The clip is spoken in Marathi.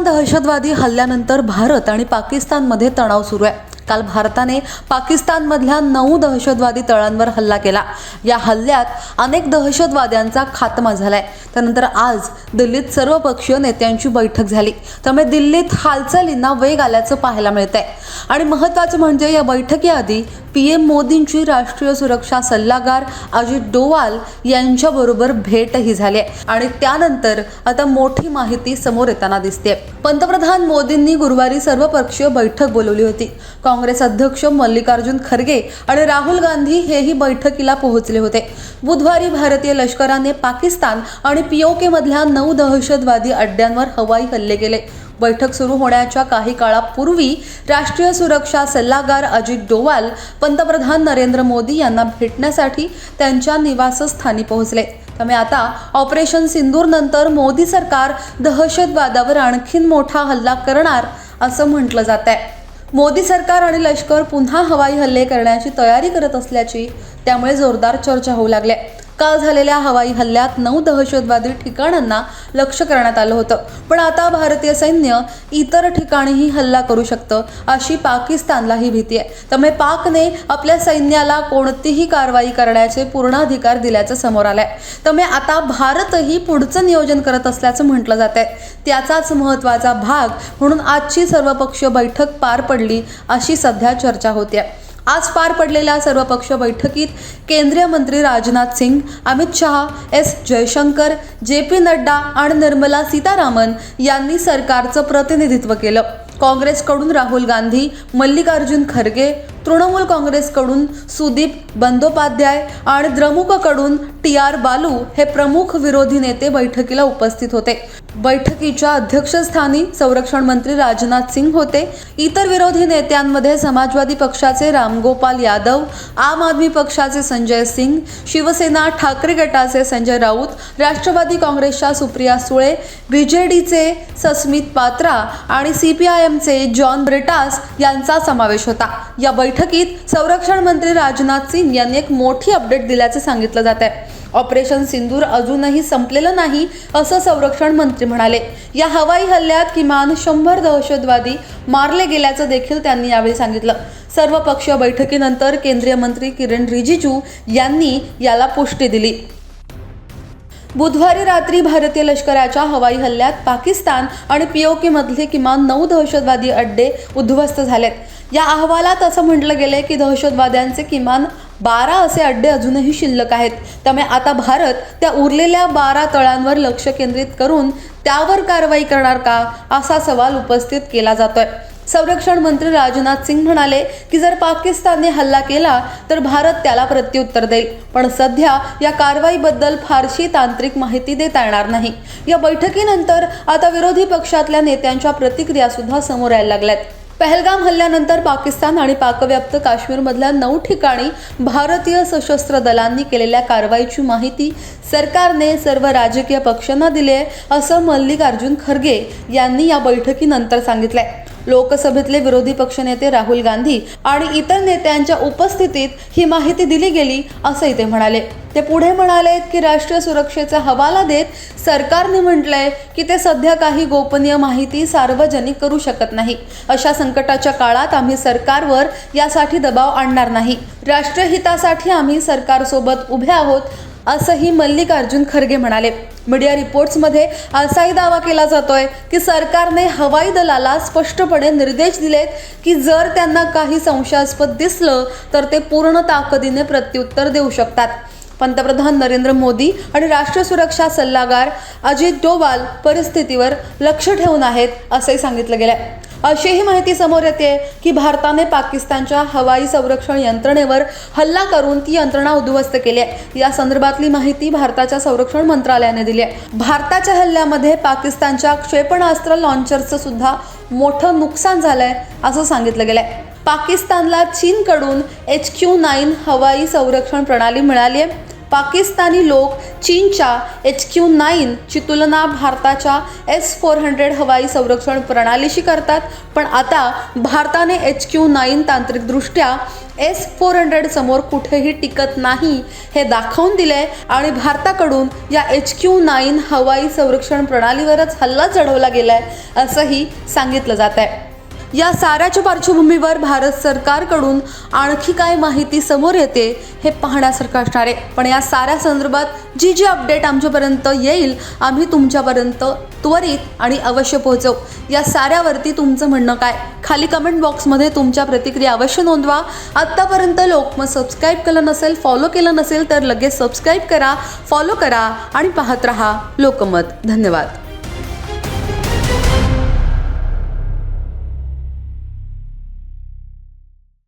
दहशतवादी हल्ल्यानंतर भारत आणि पाकिस्तानमध्ये तणाव सुरू आहे. काल भारताने पाकिस्तानमधल्या नऊ दहशतवादी तळांवर हल्ला केला. या हल्ल्यात अनेक दहशतवाद्यांचा खात्मा झालाय. त्यानंतर आज दिल्लीत सर्वपक्षीय नेत्यांची बैठक झाली. त्यामुळे दिल्लीत हालचालींना वेग आल्याचं पाहायला मिळत आहे आणि महत्त्वाचं म्हणजे या बैठकीआधी पी एम मोदींची राष्ट्रीय सुरक्षा सल्लागार अजित डोवाल यांच्याबरोबर भेटही झाली आहे. आणि त्यानंतर आता मोठी माहिती समोर येताना दिसते पंतप्रधान मोदींनी गुरुवारी सर्वपक्षीय बैठक बोलवली होती. काँग्रेस अध्यक्ष मल्लिकार्जुन खरगे आणि राहुल गांधी हेही बैठकीला पोहोचले होते. बुधवारी भारतीय लष्कराने पाकिस्तान आणि पीओके मधल्या नऊ दहशतवादी अड्ड्यांवर हवाई हल्ले केले. बैठक सुरू होण्याच्या काही काळापूर्वी राष्ट्रीय सुरक्षा सल्लागार अजित डोवाल पंतप्रधान नरेंद्र मोदी यांना भेटण्यासाठी त्यांच्या निवासस्थानी पोहोचले. त्यामुळे आता ऑपरेशन सिंदूर नंतर मोदी सरकार दहशतवादावर आणखीन मोठा हल्ला करणार असं म्हटलं जात आहे मोदी सरकार आणि लष्कर पुन्हा हवाई हल्ले करण्याची तयारी करत असल्याची त्यामुळे जोरदार चर्चा होऊ लागल्या. काल झालेल्या हवाई हल्ल्यात नऊ दहशतवादी ठिकाणांना लक्ष करण्यात आलं होतं. पण आता भारतीय सैन्य इतर ठिकाणीही हल्ला करू शकतं अशी पाकिस्तानलाही भीती आहे. त्यामुळे पाकने आपल्या सैन्याला कोणतीही कारवाई करण्याचे पूर्ण अधिकार दिल्याचं समोर आलंय. त्यामुळे आता भारतही पुढचं नियोजन करत असल्याचं म्हटलं जात आहे. त्याचाच महत्त्वाचा भाग म्हणून आजची सर्वपक्षीय बैठक पार पडली अशी सध्या चर्चा होते आज पार पडलेल्या सर्वपक्ष बैठकीत केंद्रीय मंत्री Rajnath Singh Amit Shah S Jaishankar J P Nadda आणि निर्मला सीतारामन यांनी सरकारचं प्रतिनिधित्व केलं. काँग्रेसकडून राहुल गांधी मल्लिकार्जुन खरगे तृणमूल काँग्रेसकडून सुदीप बंदोपाध्याय आणि द्रमुककडून टी आर बालू हे प्रमुख विरोधी नेते बैठकीला उपस्थित होते. बैठकीच्या अध्यक्षस्थानी संरक्षण मंत्री राजनाथ सिंग होते. इतर विरोधी नेत्यांमध्ये समाजवादी पक्षाचे रामगोपाल यादव आम आदमी पक्षाचे संजय सिंग शिवसेना ठाकरे गटाचे संजय राऊत राष्ट्रवादी काँग्रेसच्या सुप्रिया सुळे बीजेडीचे सस्मित पात्रा आणि सी पी आय एमचे जॉन ब्रिटास यांचा समावेश होता. या बैठकीत संरक्षण मंत्री राजनाथ सिंग यांनी एक मोठी अपडेट दिल्याचे सांगितलं जात आहे ऑपरेशन सिंदूर अजूनही संपलेलं नाही असं संरक्षण मंत्री म्हणाले. या हवाई हल्ल्यात किमान शंभर दहशतवादी मारले गेल्याचं देखील त्यांनी यावेळी सांगितलं. सर्व सर्वपक्षीय बैठकीनंतर केंद्रीय मंत्री किरण रिजिजू यांनी याला पुष्टी दिली. बुधवारी रात्री भारतीय लष्कराच्या हवाई हल्ल्यात पाकिस्तान आणि पीओकेमधले किमान नऊ दहशतवादी अड्डे उद्ध्वस्त झालेत. या अहवालात असं म्हटलं गेलंय की दहशतवाद्यांचे किमान बारा असे अड्डे अजूनही शिल्लक आहेत. त्यामुळे आता भारत त्या उरलेल्या बारा तळांवर लक्ष केंद्रित करून त्यावर कारवाई करणार का असा सवाल उपस्थित केला जातोय. संरक्षण मंत्री राजनाथ सिंग म्हणाले की जर पाकिस्तानने हल्ला केला तर भारत त्याला प्रत्युत्तर देईल. पण सध्या या कारवाईबद्दल फारशी तांत्रिक माहिती देता येणार नाही. या बैठकीनंतर आता विरोधी पक्षातल्या नेत्यांच्या प्रतिक्रिया सुद्धा समोर यायला लागल्यात. पहलगाम हल्ल्यानंतर पाकिस्तान आणि पाकव्याप्त काश्मीरमधल्या नऊ ठिकाणी भारतीय सशस्त्र दलांनी केलेल्या कारवाईची माहिती सरकारने सर्व राजकीय पक्षांना दिली आहे असं मल्लिकार्जुन खरगे यांनी या बैठकीनंतर सांगितलंय. लोकसभेतले विरोधी पक्षनेते राहुल गांधी आणि इतर नेत्यांच्या उपस्थितीत ही माहिती दिली गेली असंही ते म्हणाले. ते पुढे म्हणाले की राष्ट्रीय सुरक्षेचा हवाला देत सरकारने म्हटलंय की ते सध्या काही गोपनीय माहिती सार्वजनिक करू शकत नाही. अशा संकटाच्या काळात आम्ही सरकारवर यासाठी दबाव आणणार नाही. राष्ट्रहितासाठी आम्ही सरकारसोबत उभे आहोत असंही मल्लिकार्जुन खरगे म्हणाले. मीडिया रिपोर्ट्समध्ये असाही दावा केला जातोय की सरकारने हवाई दलाला स्पष्टपणे निर्देश दिलेत की जर त्यांना काही संशयास्पद दिसलं तर ते पूर्ण ताकदीने प्रत्युत्तर देऊ शकतात. पंतप्रधान नरेंद्र मोदी आणि राष्ट्रीय सुरक्षा सल्लागार अजित डोवाल परिस्थितीवर लक्ष ठेवून आहेत असंही सांगितलं गेलंय. अशीही माहिती समोर येते की भारताने पाकिस्तानच्या हवाई संरक्षण यंत्रणेवर हल्ला करून ती यंत्रणा उद्ध्वस्त केली आहे. या संदर्भातली माहिती भारताच्या संरक्षण मंत्रालयाने दिली आहे. भारताच्या हल्ल्यामध्ये पाकिस्तानच्या क्षेपणास्त्र लॉन्चरचं सुद्धा मोठं नुकसान झालंय असं सांगितलं गेलंय. पाकिस्तानला चीनकडून एच क्यू नाईन हवाई संरक्षण प्रणाली मिळाली आहे. पाकिस्तानी लोक चीनच्या एच क्यू नाईनची तुलना भारताच्या एस फोर हंड्रेड हवाई संरक्षण प्रणालीशी करतात. पण आता भारताने एच क्यू नाईन तांत्रिकदृष्ट्या एस फोर हंड्रेड समोर कुठेही टिकत नाही हे दाखवून दिले आणि भारताकडून या एच क्यू नाईन हवाई संरक्षण प्रणालीवरच हल्ला चढवला गेलाय असंही सांगितलं जात आहे या साऱ्याच्या पार्श्वभूमीवर भारत सरकारकडून आणखी काय माहिती समोर येते हे पाहण्यासारखं असणार आहे. पण या साऱ्या संदर्भात जी जी अपडेट आमच्यापर्यंत येईल आम्ही तुमच्यापर्यंत त्वरित आणि अवश्य पोहोचवू. या साऱ्यावरती तुमचं म्हणणं काय? खाली कमेंट बॉक्समध्ये तुमच्या प्रतिक्रिया अवश्य नोंदवा. आत्तापर्यंत लोकमत सबस्क्राईब केलं नसेल फॉलो केलं नसेल तर लगेच सबस्क्राईब करा फॉलो करा आणि पाहत रहा लोकमत. धन्यवाद.